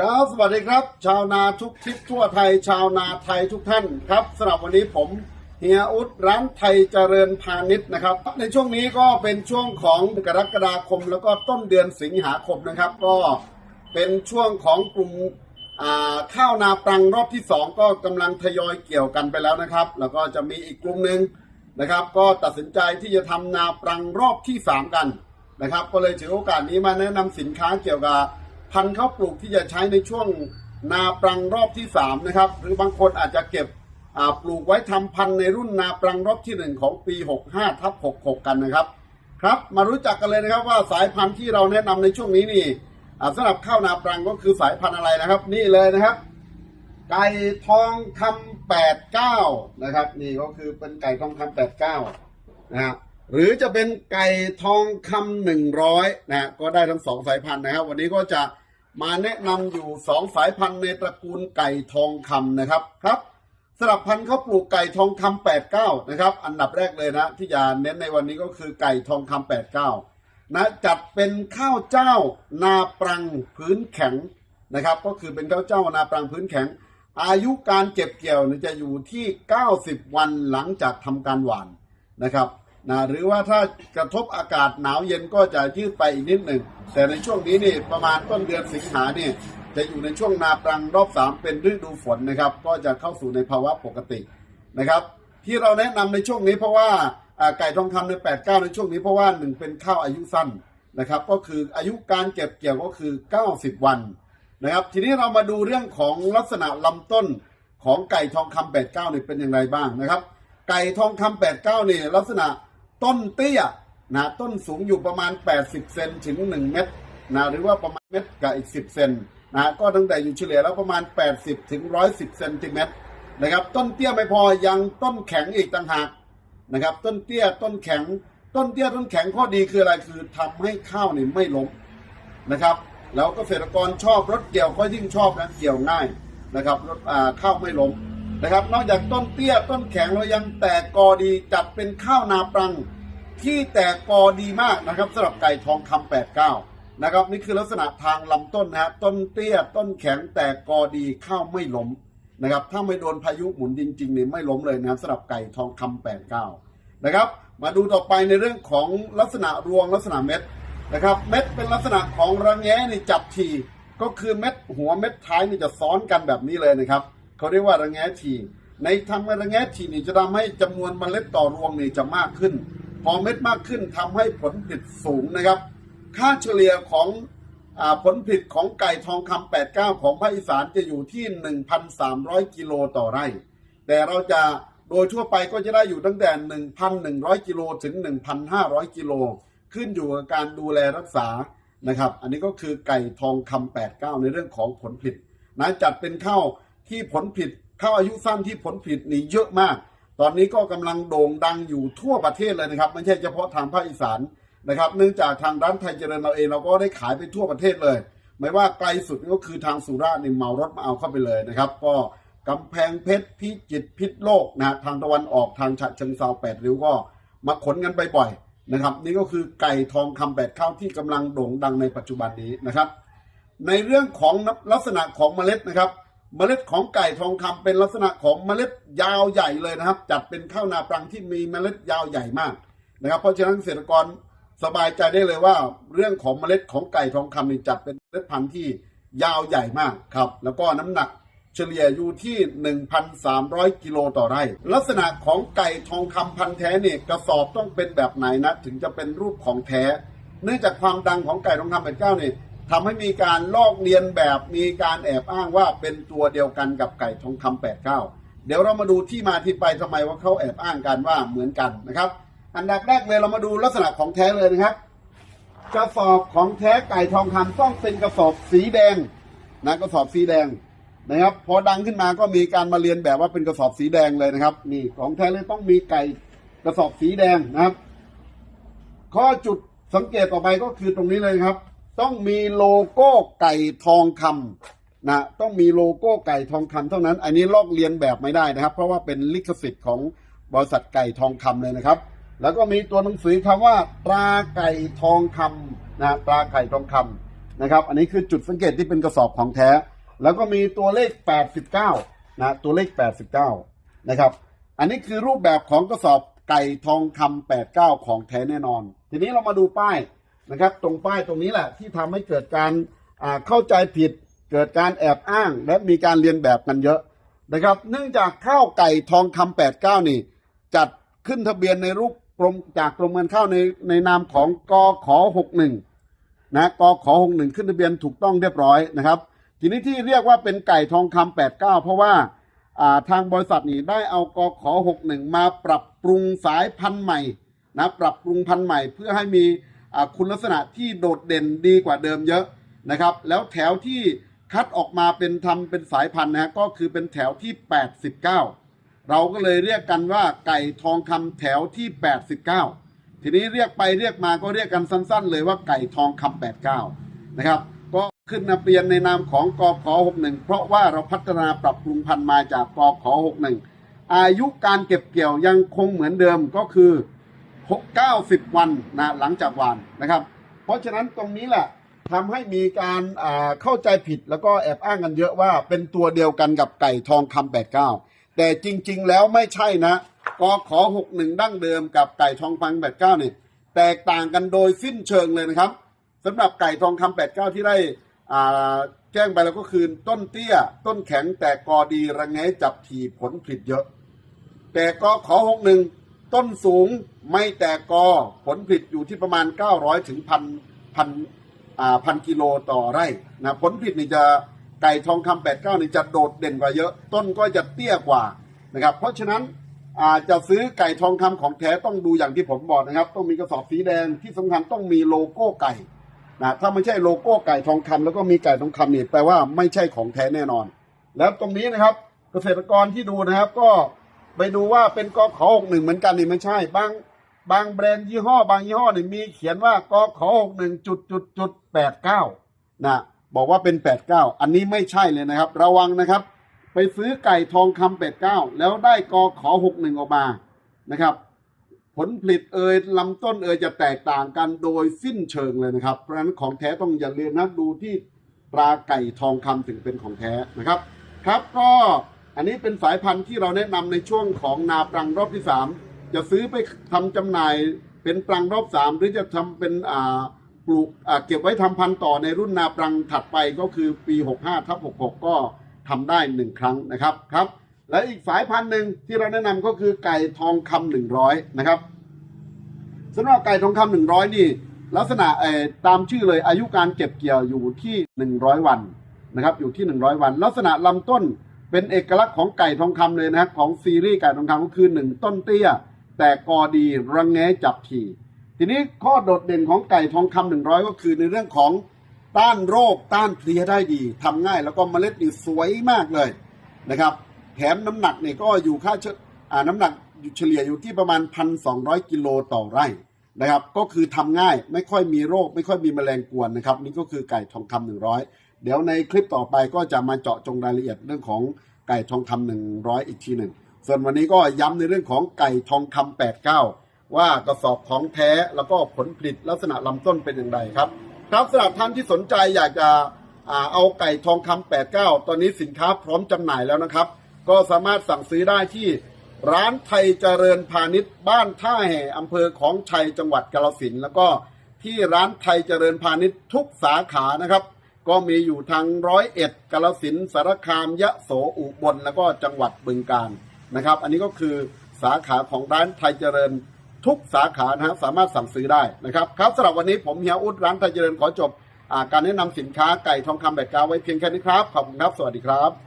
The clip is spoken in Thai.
ครับสวัสดีครับ ชาวนาทุกทิศทั่วไทย ชาวนาไทยทุกท่านครับสำหรับวันนี้ผมเฮียอุดร้านไทยเจริญพาณิชย์นะครับ ในช่วงนี้ก็เป็นช่วงของกรกฎาคม แล้วก็ต้นเดือนสิงหาคมนะครับ ก็เป็นช่วงของกลุ่มข้าวนาปรังรอบที่สองก็กำลังทยอยเกี่ยวกันไปแล้วนะครับ แล้วก็จะมีอีกกลุ่มหนึ่งนะครับ ก็ตัดสินใจที่จะทำนาปรังรอบที่สามกันนะครับ ก็เลยถือโอกาสนี้มาแนะนำสินค้าเกี่ยวกับ พันธุ์ข้าวปลูกที่จะใช้ในช่วงนาปรังรอบที่สามนะครับหรือบางคนอาจจะเก็บปลูกไว้ทำพันธุ์ในรุ่นนาปรังรอบที่หนึ่งของปี 65ทับ66 กันนะครับ ครับมารู้จักกันเลยนะครับว่าสายพันธุ์ที่เราแนะนำในช่วงนี้นี่อ่าสำหรับข้าวนาปรังก็คือสายพันธุ์อะไรนะครับ นี่เลยนะครับ ไก่ทองคำ89นะครับ นี่ก็คือเป็นไก่ทองคำ89นะฮะ หรือจะเป็นไก่ทองคำหนึ่งร้อยนะฮะก็ได้ทั้งสองสายพันธุ์นะครับ วันนี้ก็จะมาแนะนำอยู่สองสายพันธุ์ในตระกูลไก่ทองคำนะครับครับสำหรับพันธุ์ข้าวปลูกไก่ทองคำแปดเก้านะครับ อันดับแรกเลยนะ ที่จะเน้นในวันนี้ก็คือไก่ทองคำแปดเก้านะจัดเป็นข้าวเจ้านาปรังพื้นแข็งนะครับ ก็คือเป็นข้าวเจ้านาปรังพื้นแข็ง อายุการเก็บเกี่ยวจะอยู่ที่ 90 วันหลังจากทำการหว่านนะครับ นะหรือว่าถ้ากระทบอากาศหนาวเย็นก็จะยืดไปอีกนิดหนึ่ง แต่ในช่วงนี้นี่ประมาณต้นเดือนสิงหาเนี่ยจะอยู่ในช่วงนาปรังรอบ 3 เป็นฤดูฝนนะครับ ก็จะเข้าสู่ในภาวะปกตินะครับ ที่เราแนะนำในช่วงนี้เพราะว่าอ่าไก่ทองคำใน 8 9 ในช่วงนี้เพราะว่าหนึ่งเป็นข้าวอายุสั้นนะครับ ก็คืออายุการเก็บเกี่ยวก็คือ 90 วันนะครับ ทีนี้เรามาดูเรื่องของลักษณะลำต้นของไก่ทองคำ89เนี่ยเป็นอย่างไรบ้างนะครับ ไก่ทองคำ89เนี่ยลักษณะ ต้นเตี้ยนะต้นสูงอยู่ประมาณ 80 เซนถึง 1 เมตรนะหรือว่าประมาณเมตรกับอีก 10 เซนนะก็ตั้งแต่อยู่เฉลี่ยแล้วประมาณ 80 ถึง 110 เซนติเมตรนะครับ ต้นเตี้ยไม่พอยังต้นแข็งอีกต่างหากนะครับ ต้นเตี้ยต้นแข็ง ต้นเตี้ยต้นแข็งข้อดีคืออะไรคือทำให้ข้าวเนี่ยไม่ล้มนะครับ แล้วเกษตรกรชอบรถเกี่ยวก็ยิ่งชอบนะเกี่ยวง่ายนะครับรถข้าวไม่ล้ม นะครับ นอกจากต้นเตี้ยต้นแข็งเรายังแตกกอดีจัดเป็นข้าวนาปรังที่แตกกอดีมากนะครับสำหรับไก่ทองคำ89นะครับนี่คือลักษณะทางลำต้นนะฮะต้นเตี้ยต้นแข็งแตกกอดีข้าวไม่ล้มนะครับถ้าไม่โดนพายุหมุนจริงๆเนี่ยไม่ล้มเลยนะครับสำหรับไก่ทองคำ89นะครับมาดูต่อไปในเรื่องของลักษณะรวงลักษณะเม็ดนะครับเม็ดเป็นลักษณะของระแงะนี่จับทีก็คือเม็ดหัวเม็ดท้ายนี่จะซ้อนกันแบบนี้เลยนะครับ เขาเรียกว่าระแงะทีในทำให้ระแงะทีนี่จะทำให้จำนวนเมล็ดต่อรวงนี่จะมากขึ้น พอเม็ดมากขึ้นทำให้ผลผลิตสูงนะครับ ค่าเฉลี่ยของอผลผลิตของไก่ทองคำ89 ของภาคอีสานจะอยู่ที่ 1,300 กิโลต่อไร่ แต่เราจะโดยทั่วไปก็จะได้อยู่ตั้งแต่ 1,100 กิโลถึง 1,500 กิโล ขึ้นอยู่กับการดูแลรักษานะครับ อันนี้ก็คือไก่ทองคำ89 ในเรื่องของผลผลิตนะจัดเป็นข้าว ที่ผลผลิตข้าวอายุสั้นที่ผลผลิตนี่เยอะมาก ตอนนี้ก็กำลังโด่งดังอยู่ทั่วประเทศเลยนะครับ ไม่ใช่เฉพาะทางภาคอีสานนะครับ เนื่องจากทางร้านไทยเจริญเราเองเราก็ได้ขายไปทั่วประเทศเลย ไม่ว่าไกลสุดก็คือทางสุราษฎร์นี่เมารถมาเอาเข้าไปเลยนะครับ ก็กำแพงเพชรพิจิตรพิษโลกนะฮะทางตะวันออกทางฉะเชิงเซาแปดริ้วก็มาขนกันไปบ่อยนะครับ นี่ก็คือไก่ทองคำแปดข้าวที่กำลังโด่งดังในปัจจุบันนี้นะครับ ในเรื่องของลักษณะของเมล็ดนะครับ เมล็ดของไก่ทองคำเป็นลักษณะของเมล็ดยาวใหญ่เลยนะครับ จัดเป็นข้าวนาปรังที่มีเมล็ดยาวใหญ่มากนะครับ เพราะฉะนั้นเกษตรกรสบายใจได้เลยว่า เรื่องของเมล็ดของไก่ทองคำนี่จัดเป็นเมล็ดพันธุ์ที่ยาวใหญ่มากครับ แล้วก็น้ำหนักเฉลี่ยอยู่ที่ 1,300 กิโลต่อไร่ ลักษณะของไก่ทองคำพันธุ์แท้เนี่ยกระสอบต้องเป็นแบบไหนนะ ถึงจะเป็นรูปของแท้ เนื่องจากความดังของไก่ทองคำแปดเก้าเนี่ย ทำให้มีการลอกเลียนแบบมีการแอบอ้างว่าเป็นตัวเดียวกันกับไก่ทองคำแปดเก้าเดี๋ยวเรามาดูที่มาที่ไปทำไมว่าเขาแอบอ้างกันว่าเหมือนกันนะครับ อันดับแรกเลยเรามาดูลักษณะของแท้เลยนะครับ กระสอบของแท้ไก่ทองคำต้องเป็นกระสอบสีแดงนะกระสอบสีแดงนะครับพอดังขึ้นมาก็มีการมาเรียนแบบว่าเป็นกระสอบสีแดงเลยนะครับนี่ของแท้เลยต้องมีไก่กระสอบสีแดงนะครับ ข้อจุดสังเกตต่อไปก็คือตรงนี้เลยครับ ต้องมีโลโก้ไก่ทองคำนะต้องมีโลโก้ไก่ทองคำเท่านั้น อันนี้ลอกเลียนแบบไม่ได้นะครับ เพราะว่าเป็นลิขสิทธิ์ของบริษัทไก่ทองคำเลยนะครับ แล้วก็มีตัวหนังสือคำว่าตราไก่ทองคำนะตราไก่ทองคำนะครับ อันนี้คือจุดสังเกตที่เป็นกระสอบของแท้ แล้วก็มีตัวเลข 89นะตัวเลข 89นะครับ อันนี้คือรูปแบบของกระสอบไก่ทองคำ89 ของแท้แน่นอน ทีนี้เรามาดูป้าย นะครับ ตรงป้ายตรงนี้แหละที่ทำให้เกิดการเข้าใจผิด เกิดการแอบอ้าง และมีการเรียนแบบกันเยอะนะครับ เนื่องจากข้าวไก่ทองคำ89 นี่ จัดขึ้นทะเบียนในรูปกรมจากกรมการข้าวในในนามของกขอ61นะกขอ61 ขึ้นทะเบียนถูกต้องเรียบร้อยนะครับ ทีนี้ที่เรียกว่าเป็นไก่ทองคำ89 เพราะว่าทางบริษัทนี่ได้เอากขอ61 มาปรับปรุงสายพันธุ์ใหม่นะปรับปรุงพันธุ์ใหม่เพื่อให้มี คุณลักษณะที่โดดเด่นดีกว่าเดิมเยอะนะครับ แล้วแถวที่คัดออกมาเป็นทำเป็นสายพันธุ์นะฮะก็คือเป็นแถวที่ 89 เราก็เลยเรียกกันว่าไก่ทองคำแถวที่ 89 ทีนี้เรียกไปเรียกมาก็เรียกกันสั้น ๆ เลยว่าไก่ทองคำ89 นะครับ ก็ขึ้นทะเบียนในนามของกขอ61 เพราะว่าเราพัฒนาปรับปรุงพันธุ์มาจากกขอ61 อายุการเก็บเกี่ยวยังคงเหมือนเดิมก็คือ 90 วันนะหลังจากหวานนะครับ เพราะฉะนั้นตรงนี้แหละทำให้มีการเข้าใจผิดแล้วก็แอบอ้างกันเยอะว่าเป็นตัวเดียวกันกับไก่ทองคำ89 แต่จริงๆแล้วไม่ใช่นะกขอ61 ดั้งเดิมกับไก่ทองคำ89เนี่ยแตกต่างกันโดยสิ้นเชิงเลยนะครับสำหรับไก่ทองคำ89 ที่ได้แจ้งไปแล้วก็คือต้นเตี้ย ต้นแข็งแต่กอดีระแงจับถีผลผลิตเยอะ แต่กขอหกหนึ่ง ต้นสูงไม่แต่กอผลผลิตอยู่ที่ประมาณ 900 ถึงพันพันอ่าพันกิโลต่อไร่นะผลผลิตนี่จะไก่ทองคำแปดเก้านี่จะโดดเด่นกว่าเยอะ ต้นก็จะเตี้ยกว่านะครับ เพราะฉะนั้นอาจะซื้อไก่ทองคำของแท้ต้องดูอย่างที่ผมบอกนะครับ ต้องมีกระสอบสีแดงที่สำคัญต้องมีโลโก้ไก่นะถ้าไม่ใช่โลโก้ไก่ทองคำแล้วก็มีไก่ทองคำนี่แปลว่าไม่ใช่ของแท้แน่นอน แล้วตรงนี้นะครับเกษตรกรที่ดูนะครับก็ ไปดูว่าเป็นกขอหกหนึ่งเหมือนกันนี่ไม่ใช่ บางบางแบรนด์ยี่ห้อ บางยี่ห้อนี่มีเขียนว่ากขอหกหนึ่งจุดจุดจุดแปดเก้านะบอกว่าเป็นแปดเก้าอันนี้ไม่ใช่เลยนะครับ ระวังนะครับ ไปซื้อไก่ทองคำแปดเก้าแล้วได้กขอหกหนึ่งออกมานะครับ ผลผลิตเอ่ยลำต้นเอ่ยจะแตกต่างกันโดยสิ้นเชิงเลยนะครับ เพราะฉะนั้นของแท้ต้องอย่าลืมนะดูที่ตราไก่ทองคำถึงเป็นของแท้นะครับ ครับก็ อันนี้เป็นสายพันธุ์ที่เราแนะนำในช่วงของนาปรังรอบที่สามจะซื้อไปทำจำหน่ายเป็นปรังรอบสามหรือจะทำเป็นอ่าปลูกอ่าเก็บไว้ทำพันธุ์ต่อในรุ่นนาปรังถัดไปก็คือปี 65ทับ66 ก็ทำได้หนึ่งครั้งนะครับครับ และอีกสายพันธุ์หนึ่งที่เราแนะนำก็คือไก่ทองคำหนึ่งร้อยนะครับสำหรับไก่ทองคำหนึ่งร้อยนี่ลักษณะเอ่ตามชื่อเลยอายุการเก็บเกี่ยวอยู่ที่หนึ่งร้อยวันนะครับอยู่ที่หนึ่งร้อยวัน ลักษณะลำต้น เป็นเอกลักษณ์ของไก่ทองคำเลยนะครับของซีรีส์ไก่ทองคำก็คือหนึ่งต้นเตี้ย แต่กอดีระงแงจับทีทีนี้ข้อโดดเด่นของไก่ทองคำหนึ่งร้อยก็คือในเรื่องของต้านโรคต้านเพลียได้ดีทำง่ายแล้วก็เมล็ดนี่สวยมากเลยนะครับ แถมน้ำหนักเนี่ยก็อยู่ค่าเฉอ่าน้ำหนักอยู่เฉลี่ยอยู่ที่ประมาณ 1,200 กิโลต่อไร่นะครับ ก็คือทำง่ายไม่ค่อยมีโรค ไม่ค่อยมีแมลงกวนนะครับ นี่ก็คือไก่ทองคำหนึ่งร้อย เดี๋ยวในคลิปต่อไปก็จะมาเจาะจงรายละเอียดเรื่องของไก่ทองคำหนึ่งร้อยอีกทีหนึ่ง ส่วนวันนี้ก็ย้ำในเรื่องของไก่ทองคำแปดเก้าว่ากระสอบของแท้แล้วก็ผลผลิตลักษณะลำต้นเป็นอย่างไรครับ ครับสำหรับท่านที่สนใจอยากจะเอาไก่ทองคำแปดเก้าตอนนี้สินค้าพร้อมจำหน่ายแล้วนะครับ ก็สามารถสั่งซื้อได้ที่ร้านไทยเจริญพาณิชย์ บ้านท่าแห่อำเภอของชัยจังหวัดกาฬสินแล้วก็ที่ร้านไทยเจริญพาณิชย์ทุกสาขานะครับ ก็มีอยู่ทางร้อยเอ็ดกาลสินสารคามยะโสอุบลแล้วก็จังหวัดบึงกาฬนะครับ อันนี้ก็คือสาขาของร้านไทยเจริญทุกสาขานะฮะสามารถสั่งซื้อได้นะครับครับสำหรับวันนี้ผมเฮียอุดร้านไทยเจริญขอจบอการแนะนำสินค้าไก่ทองคำแบบกาวไว้เพียงแค่นี้ครับขอบคุณครับสวัสดีครับ